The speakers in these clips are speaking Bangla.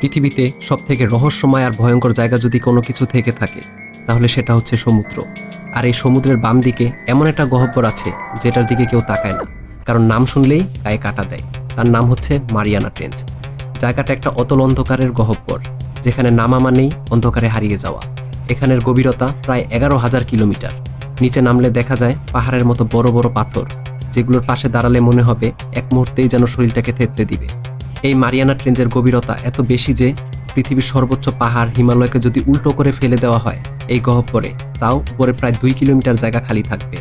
পৃথিবীতে সবথেকে রহস্যময় আর ভয়ঙ্কর জায়গা যদি কোনো কিছু থেকে থাকে, তাহলে সেটা হচ্ছে সমুদ্র। আর এই সমুদ্রের বাম দিকে এমন একটা গহব্বর আছে, যেটার দিকে কেউ তাকায় না। কারণ নাম শুনলেই গায়ে কাটা দেয়। তার নাম হচ্ছে মারিয়ানা ট্রেঞ্চ। জায়গাটা একটা অতল অন্ধকারের গহব্বর, যেখানে নামা মানেই অন্ধকারে হারিয়ে যাওয়া। এখানের গভীরতা প্রায় এগারো হাজার কিলোমিটার। নিচে নামলে দেখা যায় পাহাড়ের মতো বড় বড় পাথর, যেগুলোর পাশে দাঁড়ালে মনে হবে এক মুহূর্তেই যেন শরীরটাকে থেতলে দিবে। এই মারিয়ানা ট্রেঞ্জের গভীরতা এত বেশি যে পৃথিবীর সর্বোচ্চ পাহাড় হিমালয়কে যদি উল্টো করে ফেলে দেওয়া হয়, এই গহ্বরে, তাও উপরে প্রায় দুই কিলোমিটার জায়গা খালি থাকবে।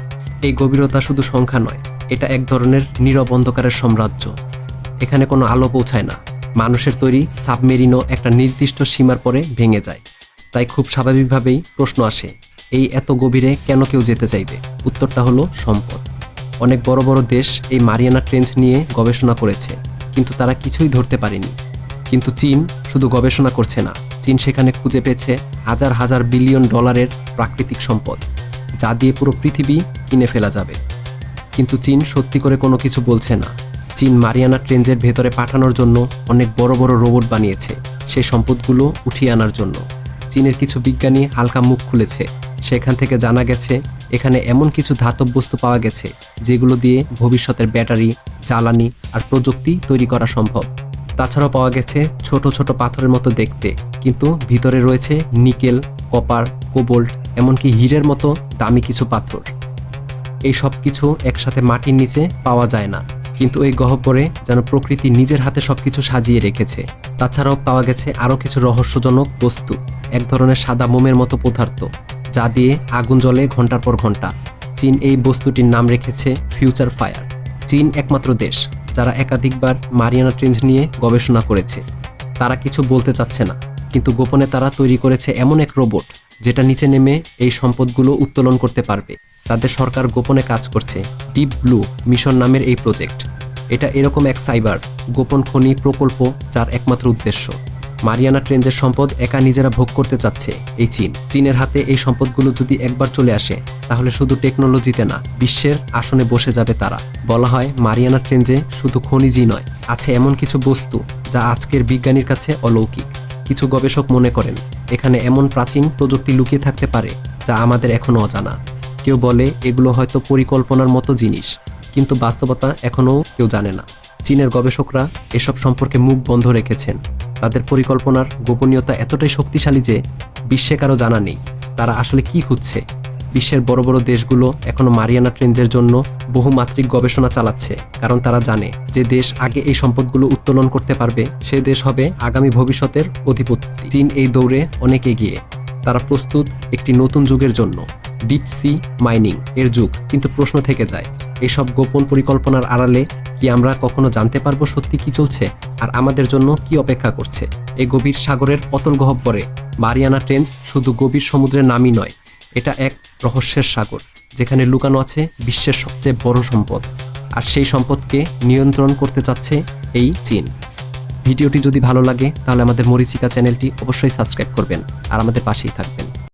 এই গভীরতা শুধু সংখ্যা নয়, এটা এক ধরনের নীরব অন্ধকারের সাম্রাজ্য। এখানে কোনো আলো পৌঁছায় না। মানুষের তৈরি সাবমেরিনও একটা নির্দিষ্ট সীমার পরে ভেঙে যায়। তাই খুব স্বাভাবিকভাবেই প্রশ্ন আসে, এই এত গভীরে কেন কেউ যেতে চাইবে? উত্তরটা হলো সম্পদ। অনেক বড় বড় দেশ এই মারিয়ানা ট্রেঞ্চ নিয়ে গবেষণা করেছে। কিন্তু তারা কিছুই ধরতে পারেনি। কিন্তু চীন শুধু গবেষণা করছে না। চীন সেখানে খুঁজে পেয়েছে হাজার হাজার বিলিয়ন ডলারের প্রাকৃতিক সম্পদ, যা দিয়ে পুরো পৃথিবী কিনে ফেলা যাবে। কিন্তু চীন সত্যি করে কোনো কিছু বলছে না। চীন মারিয়ানা ট্রেঞ্জের ভেতরে পাঠানোর জন্য অনেক বড় বড় রোবট বানিয়েছে। সেই সম্পদগুলো উঠিয়ে আনার জন্য। চীনের কিছু বিজ্ঞানী হালকা মুখ খুলেছে। সেখান থেকে জানা গেছে, এখানে এমন কিছু ধাতব বস্তু পাওয়া গেছে, যেগুলো দিয়ে ভবিষ্যতের ব্যাটারি, জ্বালানি আর প্রযুক্তি তৈরি করা সম্ভব। তাছাড়াও পাওয়া গেছে ছোট ছোট পাথরের মতো দেখতে, কিন্তু ভিতরে রয়েছে নিকেল, কপার, কোবোল্ট, এমনকি হীরের মতো দামি কিছু পাথর। এই সব কিছু একসাথে মাটির নিচে পাওয়া যায় না, কিন্তু এই গহ্বরে যেন প্রকৃতি নিজের হাতে সবকিছু সাজিয়ে রেখেছে। তাছাড়াও পাওয়া গেছে আরও কিছু রহস্যজনক বস্তু, এক ধরনের সাদা মোমের মতো পদার্থ। যা দিয়ে আগুন জ্বলে ঘণ্টার পর ঘণ্টা চীন এই বস্তুটির নাম রেখেছে ফিউচার ফায়ার চীন একমাত্র দেশ, যারা একাধিকবার মারিয়ানা ট্রেঞ্জ নিয়ে গবেষণা করেছে। তারা কিছু বলতে চাচ্ছে না, কিন্তু গোপনে তারা তৈরি করেছে এমন এক রোবট, যেটা নিচে নেমে এই সম্পদগুলো উত্তোলন করতে পারবে। তাদের সরকার গোপনে কাজ করছে ডিপ ব্লু মিশন নামের এই প্রজেক্ট। এটা এরকম এক সাইবার, গোপন খনি প্রকল্প, যার একমাত্র উদ্দেশ্য। মারিয়ানা ট্রেঞ্জের সম্পদ একা নিজেরা ভোগ করতে চাচ্ছে, এই চীন। চীনের হাতে এই সম্পদগুলো যদি একবার চলে আসে, তাহলে শুধু টেকনোলজিতে না, বিশ্বের আসনে বসে যাবে তারা। বলা হয়, মারিয়ানা ট্রেঞ্জে শুধু খনিজই নয়, আছে এমন কিছু বস্তু যা আজকের বিজ্ঞানীর কাছে অলৌকিক। কিছু গবেষক মনে করেন, এখানে এমন প্রাচীন প্রযুক্তি লুকিয়ে থাকতে পারে যা আমাদের এখনও অজানা। কেউ বলে, এগুলো হয়তো পরিকল্পনার মতো জিনিস, কিন্তু বাস্তবতা এখনও কেউ জানে না। চীনের গবেষকরা এসব সম্পর্কে মুখ বন্ধ রেখেছেন। তাদের পরিকল্পনার গোপনীয়তা এতটাই শক্তিশালী যে বিশ্বে কারও জানা নেই তারা আসলে কি খুঁজছে। বিশ্বের বড় বড় দেশগুলো এখনও মারিয়ানা ট্রেঞ্জের জন্য বহুমাত্রিক গবেষণা চালাচ্ছে, কারণ তারা জানে যে দেশ আগে এই সম্পদগুলো উত্তোলন করতে পারবে, সে দেশ হবে আগামী ভবিষ্যতের অধিপতি। চীন এই দৌড়ে অনেক এগিয়ে। তারা প্রস্তুত একটি নতুন যুগের জন্য। ডিপ সি মাইনিং এর যুগ। কিন্তু প্রশ্ন থেকে যায়, এসব গোপন পরিকল্পনার আড়ালে কি আমরা কখনো জানতে পারব সত্যি কি চলছে? আর আমাদের জন্য কি অপেক্ষা করছে? এই গভীর সাগরের অতল গহ্বরে, মারিয়ানা ট্রেঞ্জ শুধু গভীর সমুদ্রের নামই নয়, এটা এক রহস্যের সাগর, যেখানে লুকানো আছে বিশ্বের সবচেয়ে বড় সম্পদ। আর সেই সম্পদকে নিয়ন্ত্রণ করতে চাচ্ছে এই চীন। ভিডিওটি যদি ভালো লাগে, তাহলে আমাদের মরিচিকা চ্যানেলটি অবশ্যই সাবস্ক্রাইব করবেন, আর আমাদের পাশেই থাকবেন।